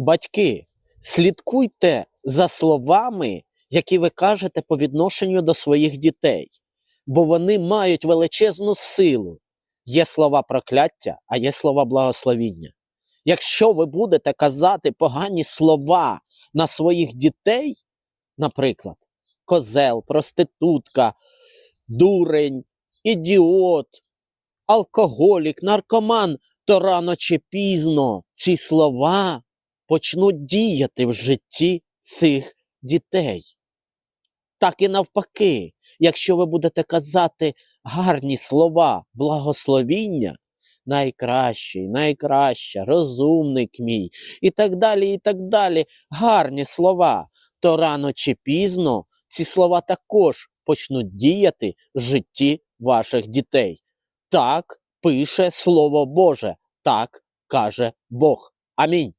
Батьки, слідкуйте за словами, які ви кажете по відношенню до своїх дітей, бо вони мають величезну силу. Є слова прокляття, а є слова благословіння. Якщо ви будете казати погані слова на своїх дітей, наприклад, козел, проститутка, дурень, ідіот, алкоголік, наркоман, то рано чи пізно ці слова почнуть діяти в житті цих дітей. Так і навпаки, якщо ви будете казати гарні слова, благословіння, найкращий, найкраща, розумник мій, і так далі, і так далі, гарні слова, то рано чи пізно ці слова також почнуть діяти в житті ваших дітей. Так пише Слово Боже, так каже Бог. Амінь.